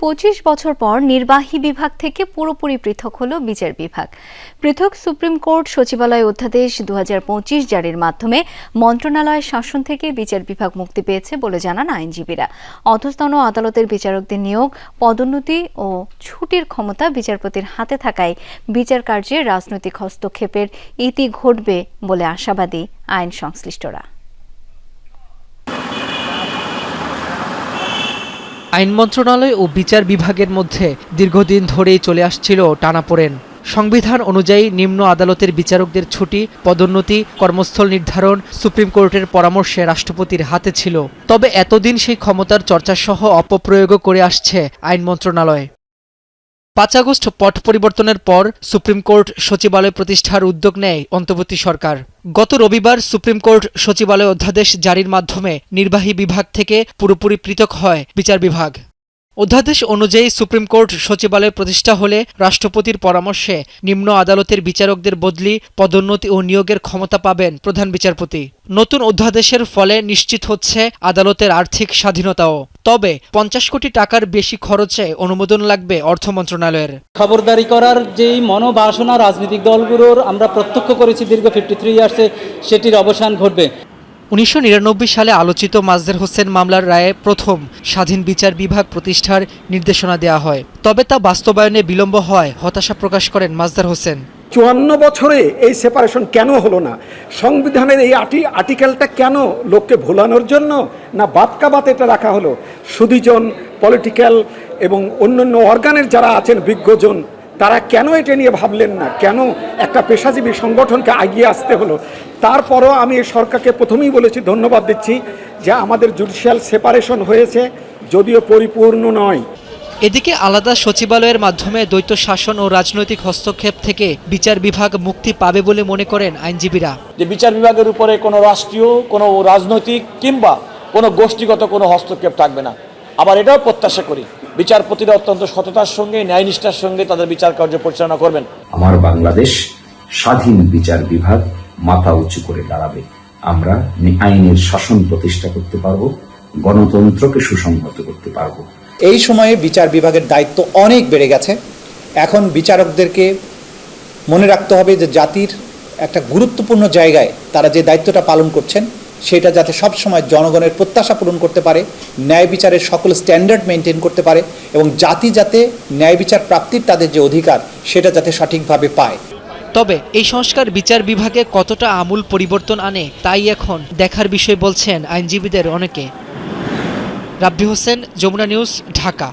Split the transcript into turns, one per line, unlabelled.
পঁচিশ বছর পর নির্বাহী বিভাগ থেকে পুরোপুরি পৃথক হল বিচার বিভাগ। পৃথক সুপ্রিম কোর্ট সচিবালয় অধ্যাদেশ দু হাজার পঁচিশ জারির মাধ্যমে মন্ত্রণালয়ের শাসন থেকে বিচার বিভাগ মুক্তি পেয়েছে বলে জানান আইনজীবীরা। অধস্তন আদালতের বিচারকদের নিয়োগ, পদোন্নতি ও ছুটির ক্ষমতা বিচারপতির হাতে থাকায় বিচার কার্যে রাজনৈতিক হস্তক্ষেপের ইতি ঘটবে বলে আশাবাদী আইন সংশ্লিষ্টরা।
আইন মন্ত্রণালয় ও বিচার বিভাগের মধ্যে দীর্ঘদিন ধরেই চলে আসছিল টানাপোড়েন। সংবিধান অনুযায়ী নিম্ন আদালতের বিচারকদের ছুটি, পদোন্নতি, কর্মস্থল নির্ধারণ, সুপ্রিম কোর্টের পরামর্শে রাষ্ট্রপতির হাতে ছিল। তবে এতদিন সেই ক্ষমতার চর্চাসহ অপপ্রয়োগও করে আসছে আইন মন্ত্রণালয়। পাঁচ আগস্ট পট পরিবর্তনের পর সুপ্রিম কোর্ট সচিবালয় প্রতিষ্ঠার উদ্যোগ নেয় অন্তর্বর্তী সরকার। গত রবিবার সুপ্রিম কোর্ট সচিবালয় অধ্যাদেশ জারির মাধ্যমে নির্বাহী বিভাগ থেকে পুরোপুরি পৃথক হয় বিচার বিভাগ। অধ্যাদেশ অনুযায়ী সুপ্রিম কোর্ট সচিবালয় প্রতিষ্ঠা হলে রাষ্ট্রপতির পরামর্শে নিম্ন আদালতের বিচারকদের বদলি, পদোন্নতি ও নিয়োগের ক্ষমতা পাবেন প্রধান বিচারপতি। নতুন অধ্যাদেশের ফলে নিশ্চিত হচ্ছে আদালতের আর্থিক স্বাধীনতাও। তবে পঞ্চাশ কোটি টাকার বেশি খরচে অনুমোদন লাগবে অর্থ মন্ত্রণালয়ের।
খবরদারি করার যেই মনোবাসনা রাজনৈতিক দলগুলোর আমরা প্রত্যক্ষ করেছি দীর্ঘ ফিফটি থ্রি ইয়ার্সে সেটির অবসান ঘটবে।
উনিশশো নিরানব্বই সালে আলোচিত মাজদের হোসেন মামলার রায়ে প্রথম স্বাধীন বিচার বিভাগ প্রতিষ্ঠার নির্দেশনা দেওয়া হয়। তবে তা বাস্তবায়নে বিলম্ব হয় হতাশা প্রকাশ করেন মাজদার হোসেন।
চুয়ান্ন বছরে এই সেপারেশন কেন হলো না? সংবিধানের এই আটি আর্টিকেলটা কেন লোককে ভোলানোর জন্য না বাতকাবাত এটা রাখা হলো? সুদীজন পলিটিক্যাল এবং অন্যান্য অর্গানের যারা আছেন, বিজ্ঞজন তারা কেন এটা নিয়ে ভাবলেন না? কেন একটা পেশাজীবী সংগঠনকে এগিয়ে আসতে হলো? তারপরও আমি এই সরকারকে প্রথমেই বলেছি ধন্যবাদ দিচ্ছি যে আমাদের জুডিশিয়াল সেপারেশন হয়েছে যদিও পরিপূর্ণ নয়।
এদিকে আলাদা সচিবালয়ের মাধ্যমে দ্বৈত শাসন ও রাজনৈতিক হস্তক্ষেপ থেকে বিচার বিভাগ মুক্তি পাবে বলে মনে করেন আইনজীবীরা।
যে বিচার বিভাগের উপরে কোনো রাষ্ট্রীয় কোনো রাজনৈতিক কিংবা কোনো গোষ্ঠীগত কোনো হস্তক্ষেপ থাকবে না। আবার এটাও প্রত্যাশা করি। বিচারপতিরা অত্যন্ত সততার সঙ্গে ন্যায়নিষ্ঠার সঙ্গে তাদের বিচার কার্য পরিচালনা করবেন।
আমার বাংলাদেশ স্বাধীন বিচার বিভাগ মাথা উঁচু করে দাঁড়াবে। আমরা আইনের শাসন প্রতিষ্ঠা করতে পারব গণতন্ত্রকে সুসংহত করতে পারব।
এই সময়ে বিচার বিভাগের দায়িত্ব অনেক বেড়ে গেছে। এখন বিচারকদেরকে মনে রাখতে হবে যে জাতির একটা গুরুত্বপূর্ণ জায়গায় তারা যে দায়িত্বটা পালন করছেন সেটা যাতে সবসময় জনগণের প্রত্যাশা পূরণ করতে পারে, ন্যায় বিচারের সকল স্ট্যান্ডার্ড মেনটেন করতে পারে এবং জাতি যাতে ন্যায় বিচার প্রাপ্তির তাদের যে অধিকার, সেটা যাতে সঠিকভাবে পায়।
তবে এই সংস্কার বিচার বিভাগে কতটা আমূল পরিবর্তন আনে, তাই এখন দেখার বিষয় বলছেন আইনজীবীদের অনেকে। রাব্বি হোসেন, যমুনা নিউজ, ঢাকা।